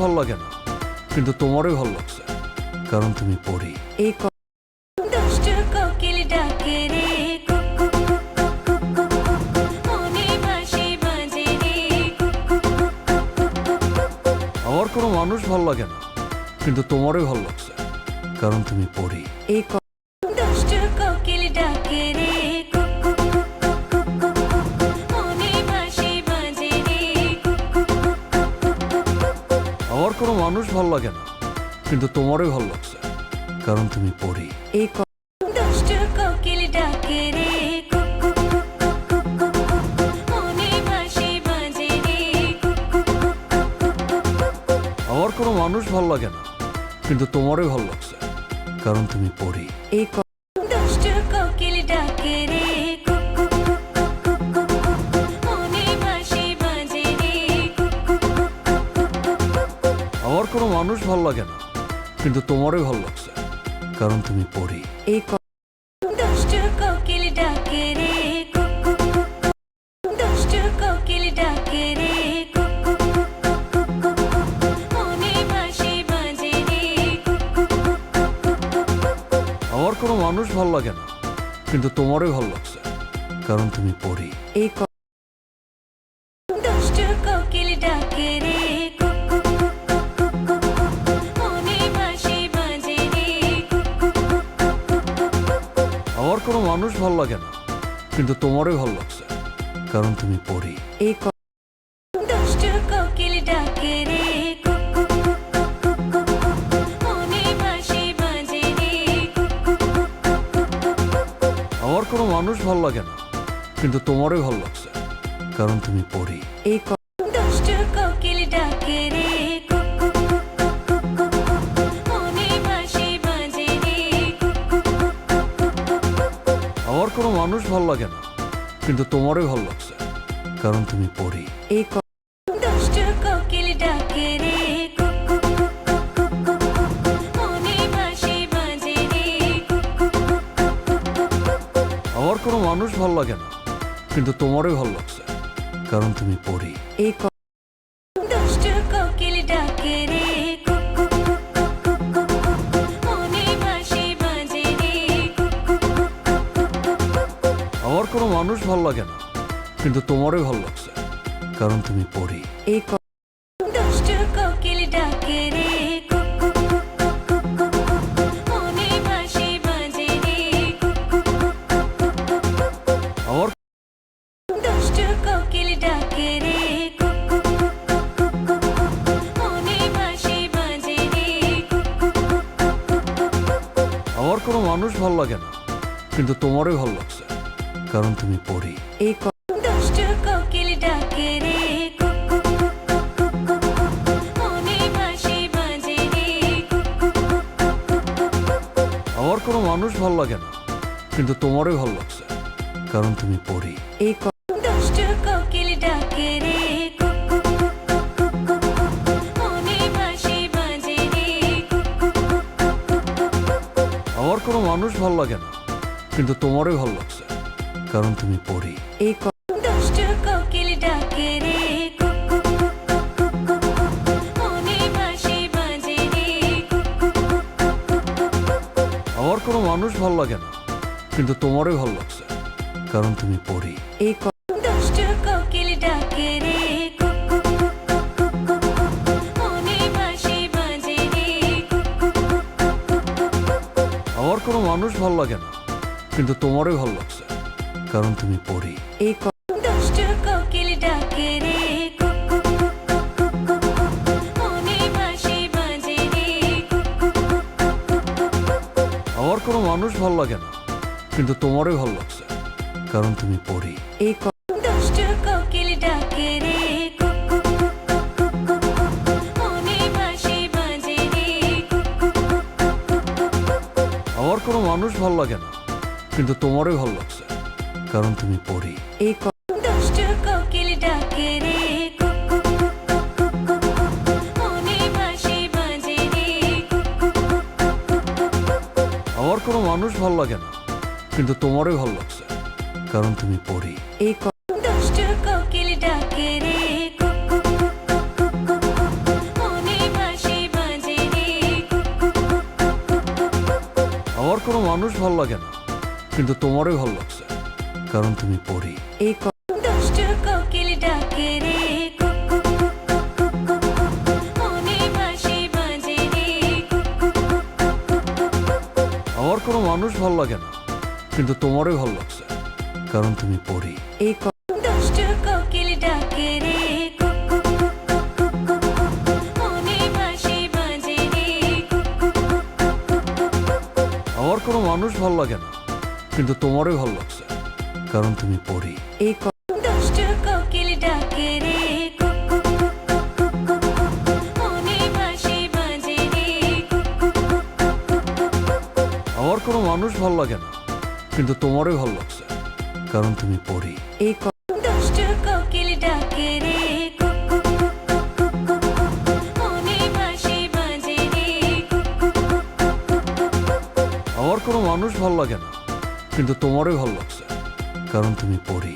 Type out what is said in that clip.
ভালো লাগে না কিন্তু তোমারই ভালো লাগছে কারণ তুমি পড়ি এই ক- দুষ্ট কোকিল ডাকে রে কুক কুক কুক কুক কুক কুক কুক। মনে বাঁশি বাজে রে কুক কুক কুক কুক কুক কুক কুক কুক। আমার কোনো মানুষ ভালো লাগে না কিন্তু তোমারই ভালো লাগছে কারণ তুমি পড়ি এই ক- মানুষ ভালো লাগে না কিন্তু তোমারই ভালো লাগছে কারণ তুমি পড়ি এই আমার কোনো মানুষ ভালো লাগে না কিন্তু তোমারই ভালো লাগছে কারণ তুমি পড়ি এই কোনো মানুষ ভালো লাগে না কিন্তু তোমারই ভালো লাগছে কারণ তুমি পড়ি এই ক- দুষ্ট কোকিল ডাকে রে কুক কুক কুক কুক। দুষ্ট কোকিল ডাকে রে কুক কুক কুক কুক কুক কুক কুক। মনে বাঁশি বাজে রে কুক কুক কুক কুক কুক কুক কুক কুক। আমার কোনো মানুষ ভালো লাগে না কিন্তু তোমারই ভালো লাগছে কারণ তুমি পড়ি এই ক- আমার কোনো মানুষ ভালো লাগে না কিন্তু তোমারই ভালো লাগছে কারণ তুমি পড়ি এই ক- দুষ্ট কোকিল ডাকে রে কুক কুক কুক কুক কুক কুক কুক। মনে বাঁশি বাজে রে কুক কুক কুক কুক কুক কুক কুক। আমার কোনো মানুষ ভালো লাগে না কিন্তু তোমারই ভালো লাগছে কারণ তুমি পড়ি এই ক- মানুষ ভালো লাগে না কিন্তু তোমারই ভালো লাগছে কারণ তুমি পড়ি এই দুষ্ট কোকিল ডাকে রে কুক কুক কুক কুক কুক কুক কুক। মনে বাঁশি বাজে রে কুক কুক কুক কুক কুক কুক কুক। আমার কোনো মানুষ ভালো লাগে না কিন্তু তোমারই ভালো লাগছে কারণ তুমি পড়ি এই মানুষ ভালো লাগে না কিন্তু তোমারই ভালো লাগছে কারণ তুমি পড়ি এই ক- দুষ্ট কোকিল ডাকে রে কুক কুক কুক কুক কুক কুক কুক। মনে বাঁশি বাজে রে কুক কুক কুক কুক কুক কুক কুক। আমার দুষ্ট কোকিল ডাকে রে কুক কুক কুক কুক কুক কুক কুক। মনে বাঁশি বাজে রে কুক কুক কুক কুক কুক কুক কুক। আমার কোনো মানুষ ভালো লাগে না কিন্তু তোমারই ভালো লাগছে কারণ তুমি পড়ি এই আমার কোনো মানুষ ভালো লাগে না কিন্তু তোমারই ভালো লাগছে কারণ তুমি পড়ি এই আমার কোনো মানুষ ভালো লাগে না কিন্তু তোমারই ভালো লাগছে কারণ তুমি পড়ি এই আমার কোনো মানুষ ভালো লাগে না কিন্তু তোমারই ভালো লাগছে কারণ তুমি পড়ি এই আমার কোনো মানুষ ভালো লাগে না কিন্তু তোমারই ভালো লাগছে কারণ তুমি পড়ে এই আমার কোনো মানুষ ভালো লাগে না কিন্তু তোমারই ভালো লাগছে কারণ তুমি পড়ি এই আমার কোনো মানুষ ভালো লাগে না কিন্তু তোমারই ভালো লাগছে কারণ তুমি পড়ি এই আমার কোনো মানুষ ভালো লাগে না কিন্তু তোমারই ভালো লাগছে কারণ তুমি পড়ি এই আমার কোনো মানুষ ভালো লাগে না কিন্তু তোমারই ভালো লাগছে কারণ তুমি পড়ি এই আমার কোনো মানুষ ভালো লাগে না কিন্তু তোমারই ভালো লাগছে কারণ তুমি পড়ি এই আমার কোনো মানুষ ভালো লাগে না কিন্তু তোমারই ভালো লাগছে কারণ তুমি পড়ি এই আমার কোনো মানুষ ভালো লাগে না কিন্তু তোমারই ভালো লাগছে কারণ তুমি পড়ি এই আমার কোনো মানুষ ভালো লাগে না কিন্তু তোমারই ভালো লাগছে কারণ তুমি পড়ি